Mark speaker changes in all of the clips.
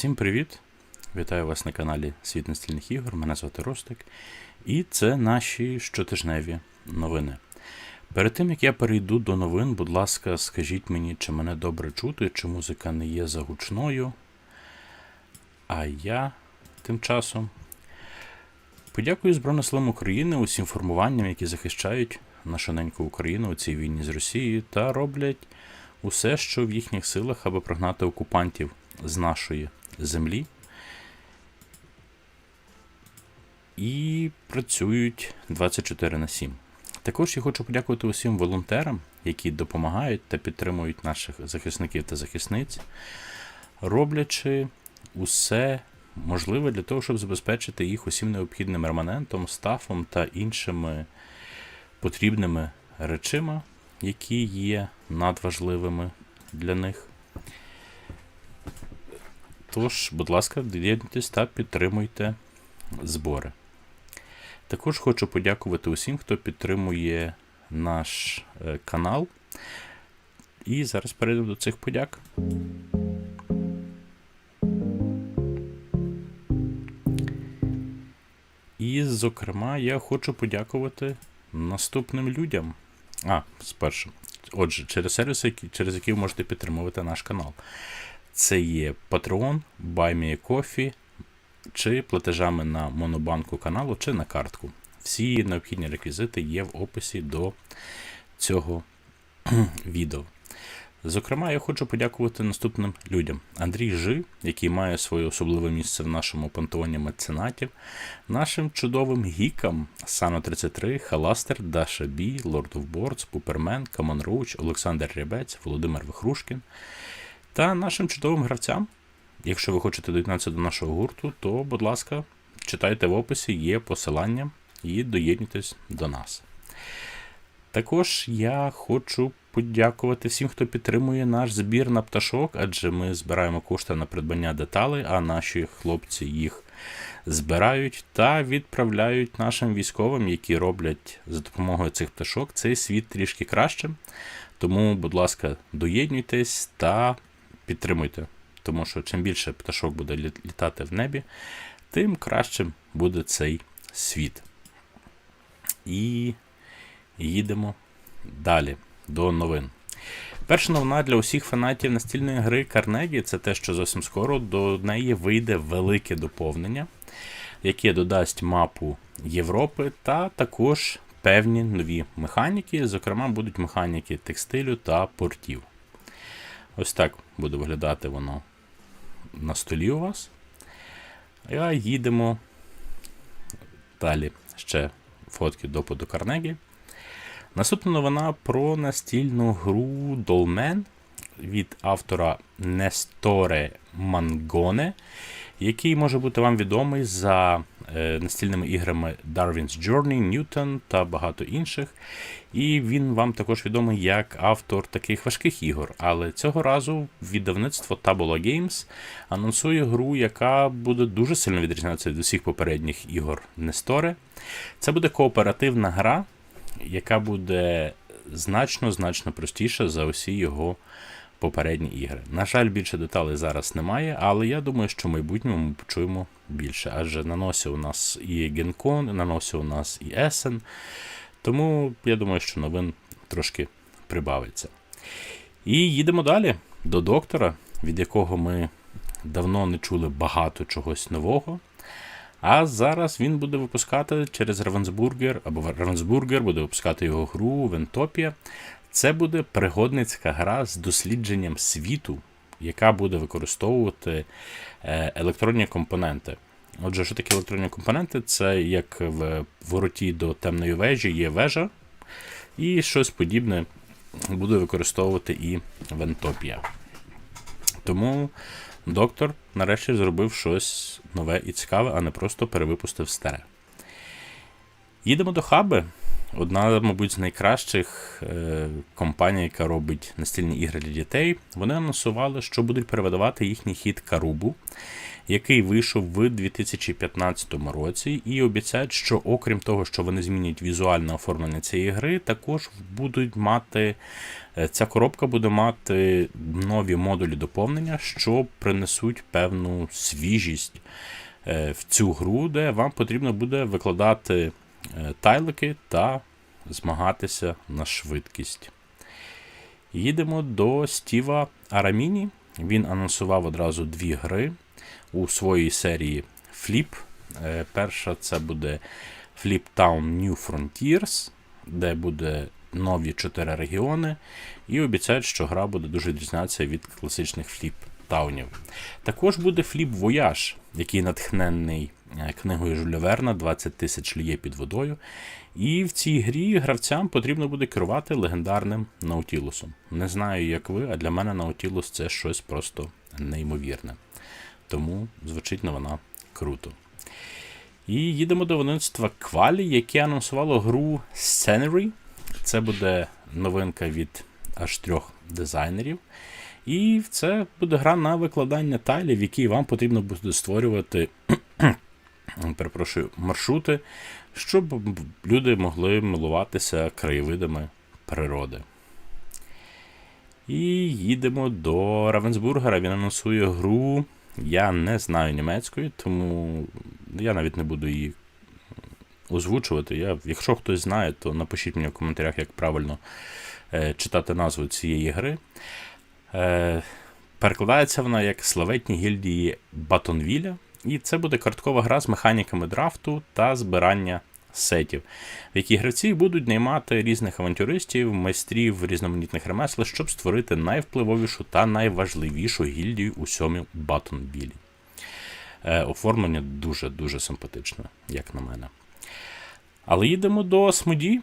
Speaker 1: Всім привіт! Вітаю вас на каналі Світ настільних ігор. Мене звати Ростик. І це наші щотижневі новини. Перед тим як я перейду до новин, будь ласка, скажіть мені, чи мене добре чути, чи музика не є загучною. А я тим часом подякую Збройним силам України усім формуванням, які захищають нашу неньку Україну у цій війні з Росією та роблять усе, що в їхніх силах, аби прогнати окупантів з нашої землі. І працюють 24 на 7. Також я хочу подякувати усім волонтерам, які допомагають та підтримують наших захисників та захисниць, роблячи усе можливе для того, щоб забезпечити їх усім необхідним реманентом, стафом та іншими потрібними речима, які є надважливими для них. Тож, будь ласка, доєднуйтесь та підтримуйте збори. Також хочу подякувати усім, хто підтримує наш е, канал. І зараз перейдемо до цих подяк. І, зокрема, я хочу подякувати наступним людям. А, спершу. Отже, через сервіси, через які ви можете підтримувати наш канал. Це є Patreon, BuyMeACoffee, чи платежами на монобанку каналу, чи на картку. Всі необхідні реквізити є в описі до цього відео. Зокрема, я хочу подякувати наступним людям: Андрій Жи, який має своє особливе місце в нашому пантеоні меценатів, нашим чудовим гікам Сано 33, Халастер, Даша Бі, Lord of Boards, Пупермен, Камон Роуч, Олександр Рябець, Володимир Вихрушкін та нашим чудовим гравцям. Якщо ви хочете доєднатися до нашого гурту, то, будь ласка, читайте в описі, є посилання і доєднуйтесь до нас. Також я хочу подякувати всім, хто підтримує наш збір на пташок, адже ми збираємо кошти на придбання деталей, а наші хлопці їх збирають та відправляють нашим військовим, які роблять за допомогою цих пташок цей світ трішки кращим. Тому, будь ласка, доєднуйтесь та підтримуйте. Тому що чим більше пташок буде літати в небі, тим кращим буде цей світ. І їдемо далі до новин. Перша новина для усіх фанатів настільної гри Carnegie це те, що зовсім скоро до неї вийде велике доповнення, яке додасть мапу Європи та також певні нові механіки. Зокрема, будуть механіки текстилю та портів. Ось так буде виглядати воно на столі у вас. А їдемо далі ще фотки допиту Карнегі. Наступна новина про настільну гру Dolmen від автора Несторе Мангоне, який може бути вам відомий за е, настільними іграми Darwin's Journey, Newton та багато інших. І він вам також відомий як автор таких важких ігор. Але цього разу видавництво Tabula Games анонсує гру, яка буде дуже сильно відрізнятися від усіх попередніх ігор Несторе. Це буде кооперативна гра, яка буде значно-значно простіша за усі його попередні ігри. На жаль, більше деталей зараз немає, але я думаю, що в майбутньому ми почуємо більше. Адже на носі у нас і Gencon, на носі у нас і Essen. Тому я думаю, що новин трошки прибавиться. І їдемо далі до доктора, від якого ми давно не чули багато чогось нового. А зараз він буде випускати через Ravensburger, або Ravensburger буде випускати його гру Вентопія. Це буде пригодницька гра з дослідженням світу, яка буде використовувати е, електронні компоненти. Отже, що таке електронні компоненти? Це як в вороті до темної вежі є вежа, і щось подібне буде використовувати і Вентопія. Тому доктор нарешті зробив щось нове і цікаве, а не просто перевипустив старе. Їдемо до хаби. Одна, мабуть, з найкращих е, компаній, яка робить настільні ігри для дітей. Вони анонсували, що будуть перевидавати їхній хід Карубу, який вийшов в 2015 році, і обіцяють, що окрім того, що вони змінять візуальне оформлення цієї гри, також будуть мати. е, Ця коробка буде мати нові модулі доповнення, що принесуть певну свіжість е, в цю гру, де вам потрібно буде викладати тайлики та змагатися на швидкість. Їдемо до Стіва Араміні. Він анонсував одразу дві гри у своїй серії Flip. Е, Перша це буде Flip Town New Frontiers, де буде нові чотири регіони, і обіцяють, що гра буде дуже відрізнятися від класичних Flip Таунів. Також буде Flip Voyage, який натхнений е, книгою Жюля Верна 20 тисяч ліє під водою. І в цій грі гравцям потрібно буде керувати легендарним Наутілусом. Не знаю, як ви, а для мене Наутілус це щось просто неймовірне. Тому звучить вона круто. І їдемо до видавництва Quali, яке анонсувало гру Scenery. Це буде новинка від аж трьох дизайнерів. І це буде гра на викладання тайлів, в якій вам потрібно буде створювати перепрошую, маршрути, щоб люди могли милуватися краєвидами природи. І їдемо до Равенсбургера. Він анонсує гру. Я не знаю німецької, тому я навіть не буду її озвучувати. Я, Якщо хтось знає, то напишіть мені в коментарях, як правильно е, читати назву цієї гри. Е, перекладається вона як славетні гільдії Батонвіля. І це буде карткова гра з механіками драфту та збирання сетів, в якій гравці будуть наймати різних авантюристів, майстрів різноманітних ремесел, щоб створити найвпливовішу та найважливішу гільдію у сьомій Батонвілі. Е, оформлення дуже-дуже симпатичне, як на мене. Але їдемо до Смоді,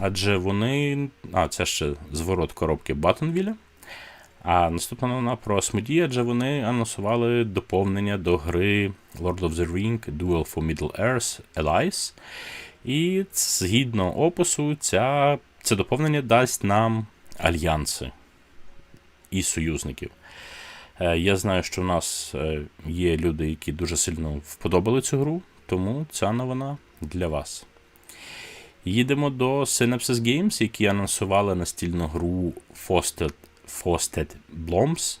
Speaker 1: адже вони. А, це ще зворот коробки Батонвіля. А наступна новина про Asmodee, адже вони анонсували доповнення до гри Lord of the Ring Duel for Middle Earth Allies. І згідно опису, ця, це доповнення дасть нам альянси і союзників. Е, Я знаю, що в нас е, є люди, які дуже сильно вподобали цю гру, тому ця новина для вас. Їдемо до Synapses Games, які анонсували настільну гру Frosted Frosted Bloms.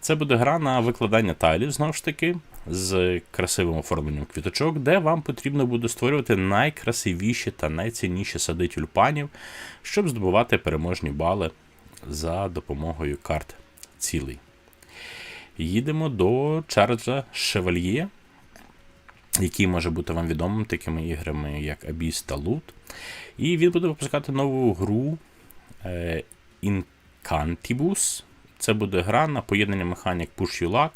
Speaker 1: Це буде гра на викладання тайлів, знову ж таки, з красивим оформленням квіточок, де вам потрібно буде створювати найкрасивіші та найцінніші сади тюльпанів, щоб здобувати переможні бали за допомогою карт цілей. Їдемо до Чарльза Шевальє, який може бути вам відомим такими іграми, як Abyss та Loot. І він буде випускати нову гру е, Incantibus. Це буде гра на поєднання механік Push You Luck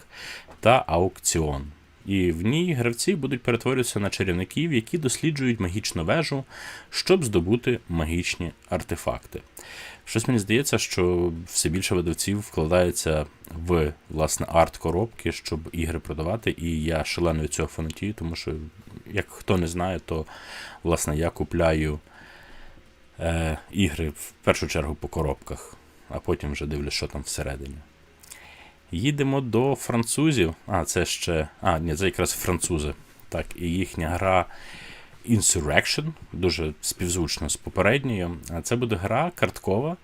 Speaker 1: та аукціон. І в ній гравці будуть перетворюватися на чарівників, які досліджують магічну вежу, щоб здобути магічні артефакти. Щось мені здається, що все більше видавців вкладається в власне арт-коробки, щоб ігри продавати. І я шалено від цього фанатію, тому що, як хто не знає, то власне я купляю е, ігри в першу чергу по коробках, а потім вже дивлюсь, що там всередині. Їдемо до французів. А, це ще. А, ні, це якраз французи. Так, і їхня гра Insurrection, дуже співзвучна з попередньою. А Це буде гра карткова.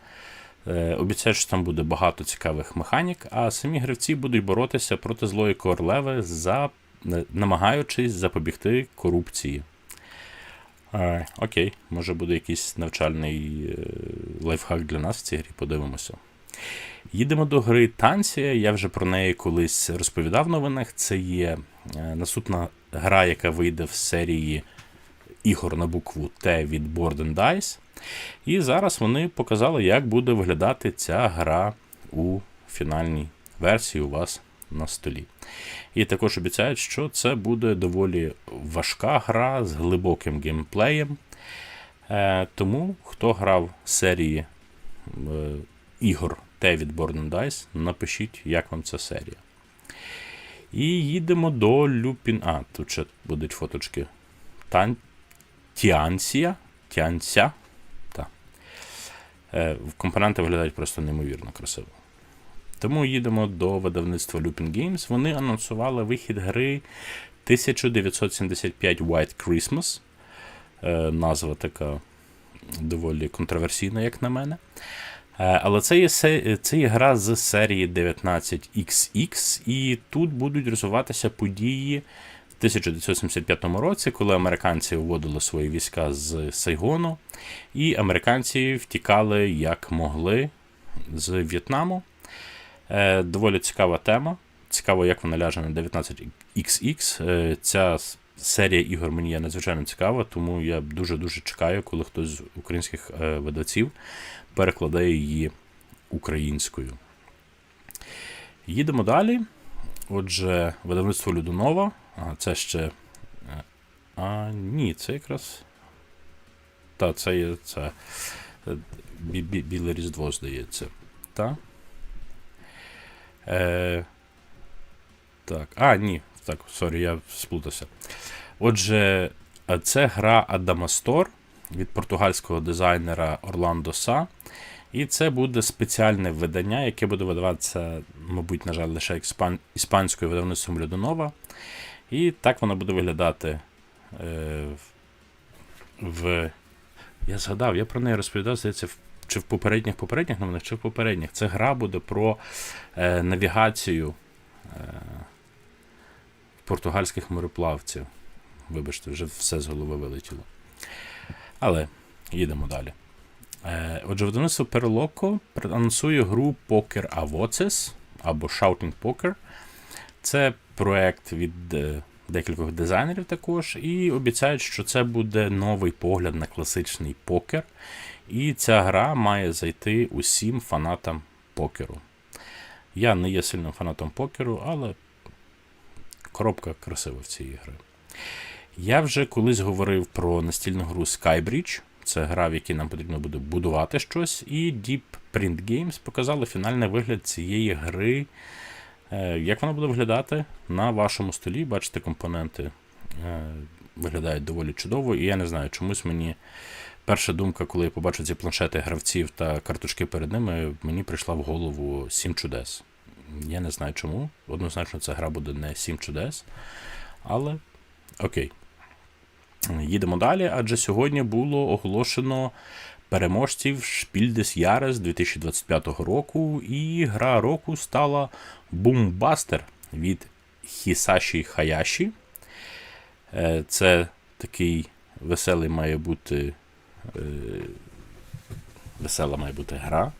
Speaker 1: Е, Обіцяють, що там буде багато цікавих механік, а самі гравці будуть боротися проти злої королеви, за, е, намагаючись запобігти корупції. Е, Окей, може буде якийсь навчальний е, лайфхак для нас в цій грі, подивимося. Їдемо до гри Танція. Я вже про неї колись розповідав в новинах. Це є е, наступна гра, яка вийде в серії ігор на букву Т від Board and Dice. І зараз вони показали, як буде виглядати ця гра у фінальній версії у вас на столі. І також обіцяють, що це буде доволі важка гра з глибоким геймплеєм. Е, Тому, хто грав серії е, ігор Т від Born Dice, напишіть, як вам ця серія. І їдемо до Люпін. А, тут ще будуть фоточки. Тан... Тіансія. Тіанся. Так. Е, компоненти виглядають просто неймовірно красиво. Тому їдемо до видавництва Looping Games. Вони анонсували вихід гри 1975 White Christmas. Е, назва така доволі контроверсійна, як на мене. Е, Але це є, це є гра з серії 19XX, і тут будуть розвиватися події в 1975 році, коли американці вводили свої війська з Сайгону, і американці втікали як могли з В'єтнаму. Е, Доволі цікава тема. Цікаво, як вона ляже на 19XX. Е, Ця серія ігор мені є надзвичайно цікава, тому я дуже-дуже чекаю, коли хтось з українських е, видавців перекладає її українською. Їдемо далі. Отже, видавництво Людунова. А, це ще. А, ні, це якраз. Та, це є це. бі- Біле Різдво, здається. Та? Е, так. А, ні. Так, сорі, я сплутався. Отже, е, це гра Адамастор від португальського дизайнера Орландо Са. І це буде спеціальне видання, яке буде видаватися, мабуть, на жаль, лише експан- іспанською видавництвом Людонова. І так воно буде виглядати е, в. Я згадав, я про неї розповідав, здається, в, чи в попередніх попередніх новинах, чи в попередніх. Це гра буде про е, навігацію е, португальських мореплавців. Вибачте, вже все з голови вилетіло. Але їдемо далі. Е, Отже, видавництво Perloco анонсує гру Poker Avoces або Shouting Poker. Це проект від е, декількох дизайнерів також, і обіцяють, що це буде новий погляд на класичний покер. І ця гра має зайти усім фанатам покеру. Я не є сильним фанатом покеру, але коробка красива в цій гри. Я вже колись говорив про настільну гру Skybridge. Це гра, в якій нам потрібно буде будувати щось. І Deep Print Games показали фінальний вигляд цієї гри. Е, Як вона буде виглядати на вашому столі? Бачите, компоненти е, виглядають доволі чудово, і я не знаю, чомусь мені перша думка, коли я побачив ці планшети гравців та карточки перед ними, мені прийшла в голову Сім чудес. Я не знаю чому. Однозначно, ця гра буде не Сім чудес. Але окей. Їдемо далі, адже сьогодні було оголошено переможців des Jahres 2025 року, і гра року стала Boombuster від Хісаші Хаяші. Е, Це такий веселий має бути. Е, Весела має бути гра.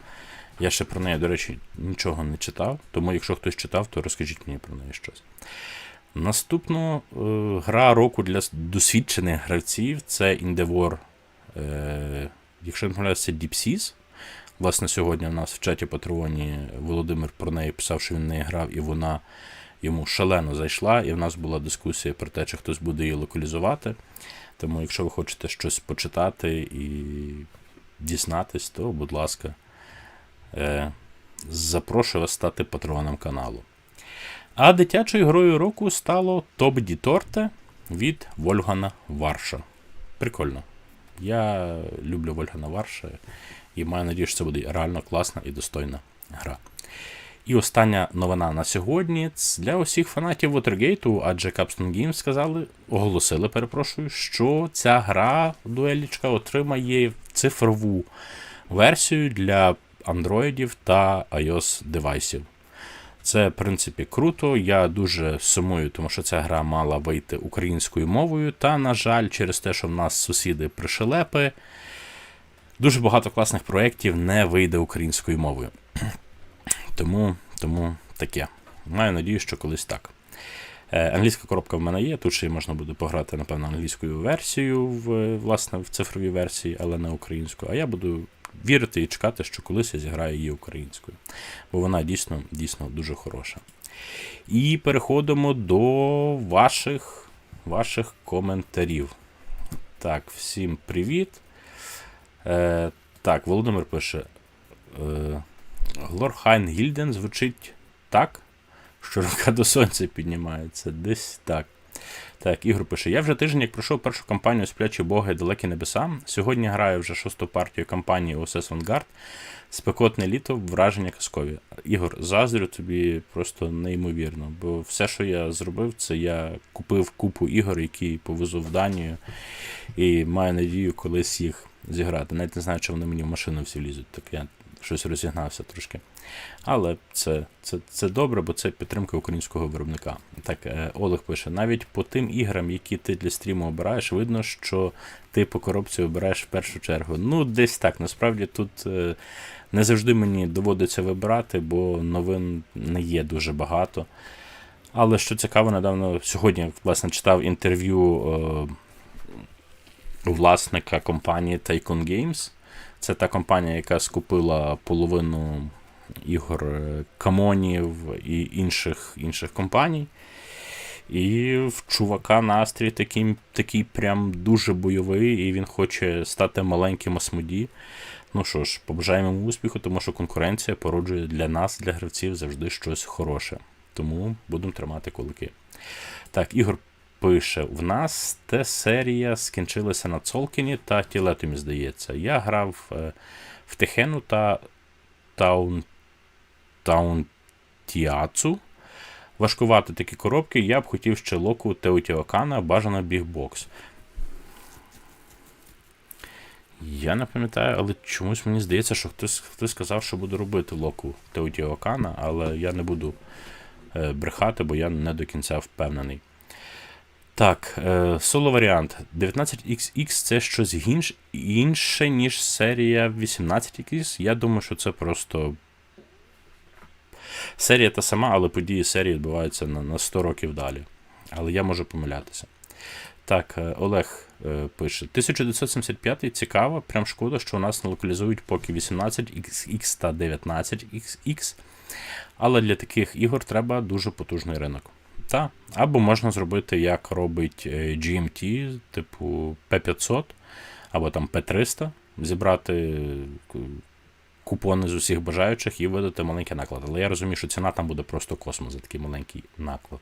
Speaker 1: Я ще про неї, до речі, нічого не читав, тому якщо хтось читав, то розкажіть мені про неї щось. Наступно е, гра року для досвідчених гравців це Endeavor, е, якщо не помиляюся, це Deep Seas. Власне, сьогодні у нас в чаті Патреоні Володимир про неї писав, що він в неї грав, і вона йому шалено зайшла, і в нас була дискусія про те, чи хтось буде її локалізувати. Тому, якщо ви хочете щось почитати і дізнатись, то, будь ласка, е, запрошую вас стати патроном каналу. А дитячою грою року стало Топ Ді Торте від Вольгана Варша. Прикольно. Я люблю Вольгана Варша і маю надію, що це буде реально класна і достойна гра. І остання новина на сьогодні для усіх фанатів Watergate, адже Capstone Games сказали, оголосили, перепрошую, що ця гра дуелічка отримає цифрову версію для андроїдів та iOS девайсів. Це, в принципі, круто. Я дуже сумую, тому що ця гра мала вийти українською мовою. Та, на жаль, через те, що в нас сусіди пришелепи, дуже багато класних проєктів не вийде українською мовою. Тому, тому таке. Маю надію, що колись так. Е, Англійська коробка в мене є. Тут ще можна буде пограти, напевно, англійською версією в, власне, в цифровій версії, але не українською. А я буду вірити і чекати, що колись я зіграю її українською. Бо вона дійсно, дійсно дуже хороша. І переходимо до ваших, ваших коментарів. Так, всім привіт. Е, так, Володимир пише. Е, Глорхайн Гільден звучить так, що рука до сонця піднімається. Десь так. Так, Ігор пише: Я вже тиждень, як пройшов першу кампанію Сплячі Боги Далекі Небеса. Сьогодні граю вже шосту партію кампанії OSS Vanguard. Спекотне літо, враження казкові. Ігор, заздрю тобі просто неймовірно. Бо все, що я зробив, це я купив купу ігор, які повезу в Данію, і маю надію колись їх зіграти. Навіть не знаю, чи вони мені в машину всі лізуть, так я щось розігнався трошки. Але це, це, це добре, бо це підтримка українського виробника. Так, е, Олег пише: навіть по тим іграм, які ти для стріму обираєш, видно, що ти по коробці обираєш в першу чергу. Ну, десь так. Насправді тут е, не завжди мені доводиться вибирати, бо новин не є дуже багато. Але що цікаво, недавно сьогодні власне читав інтерв'ю е, власника компанії Tycoon Games. Це та компанія, яка скупила половину ігор е, Камонів і інших інших компаній. І в чувака настрій такий, такий прям дуже бойовий, і він хоче стати маленьким Асмоді. Ну що ж, побажаємо йому успіху, тому що конкуренція породжує для нас, для гравців, завжди щось хороше. Тому будемо тримати кулаки. Так, Ігор пише: в нас те серія скінчилася на Цолкіні та Тілетомі, здається. Я грав е, в Техену та Таун Таунтіацу. Важкувати такі коробки, я б хотів ще локу Теотіокана, бажано бігбокс. Я не пам'ятаю, але чомусь мені здається, що хтось хтось сказав, що буду робити локу Теотіокана, але я не буду е, брехати, бо я не до кінця впевнений. Так, е, соло варіант. 19XX це щось інше, ніж серія 18X. Я думаю, що це просто Серія та сама, але події серії відбуваються на, на 100 років далі. Але я можу помилятися. Так, е, Олег е, пише: 1975 цікаво, прям шкода, що у нас не локалізують поки 18XX та 19XX. Але для таких ігор треба дуже потужний ринок. Та, Або можна зробити, як робить е, GMT, типу P500, або там P300, зібрати купони з усіх бажаючих і видати маленький наклад. Але я розумію, що ціна там буде просто космос за такий маленький наклад.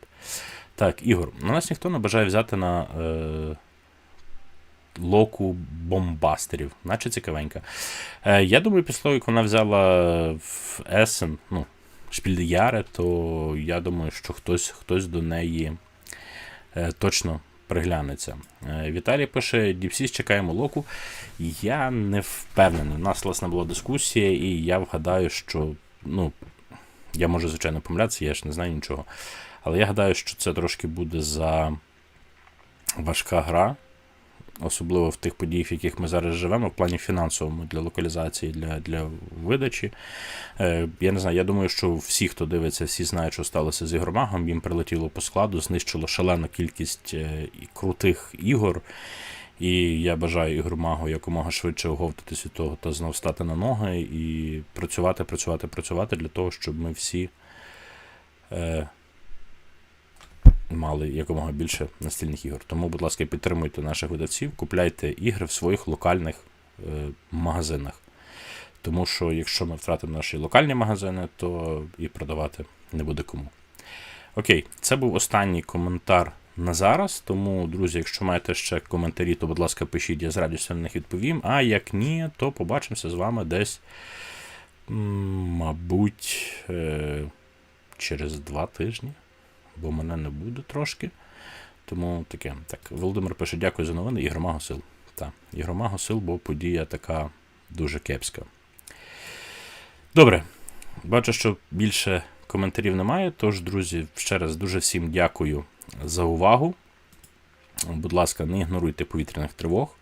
Speaker 1: Так, Ігор, на нас ніхто не бажає взяти на е, локу бомбастерів, наче цікавенька. Е, Я думаю, після того, як вона взяла в Есен, ну, Шпільяре, то я думаю, що хтось хтось до неї е, точно приглянеться. Е, Віталій пише: Діпсіс, чекаємо локу. Я не впевнений. У нас, власне, була дискусія, і я вгадаю, що. ну, Я можу, звичайно, помилятися, я ж не знаю нічого. Але я гадаю, що це трошки буде за важка гра особливо в тих подіях, в яких ми зараз живемо, в плані фінансовому для локалізації, для для видачі. Е, Я не знаю, я думаю, що всі, хто дивиться, всі знають, що сталося з ігромагом. Їм прилетіло по складу, знищило шалену кількість е, крутих ігор. І я бажаю ігромагу якомога швидше оговтатись від того та знов стати на ноги і працювати, працювати, працювати для того, щоб ми всі. Е, мали якомога більше настільних ігор. Тому, будь ласка, підтримуйте наших видавців, купляйте ігри в своїх локальних е, магазинах. Тому що, якщо ми втратимо наші локальні магазини, то і продавати не буде кому. Окей, це був останній коментар на зараз. Тому, друзі, якщо маєте ще коментарі, то, будь ласка, пишіть, я з радістю на них відповім. А як ні, то побачимося з вами десь, мабуть, е, через два тижні бо мене не буде трошки. Тому таке. Так, Володимир пише, дякую за новини. Ігромаго сил. Так, Ігромаго сил, бо подія така дуже кепська. Добре. Бачу, що більше коментарів немає. Тож, друзі, ще раз дуже всім дякую за увагу. Будь ласка, не ігноруйте повітряних тривог.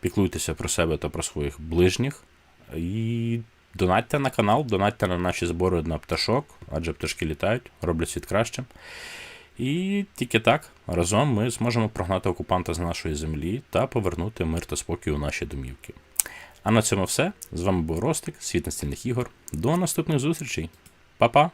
Speaker 1: Піклуйтеся про себе та про своїх ближніх. І Донатьте на канал, донатьте на наші збори на пташок, адже пташки літають, роблять світ кращим. І тільки так разом ми зможемо прогнати окупанта з нашої землі та повернути мир та спокій у наші домівки. А на цьому все. З вами був Ростик, світ настільних ігор. До наступних зустрічей. Па-па!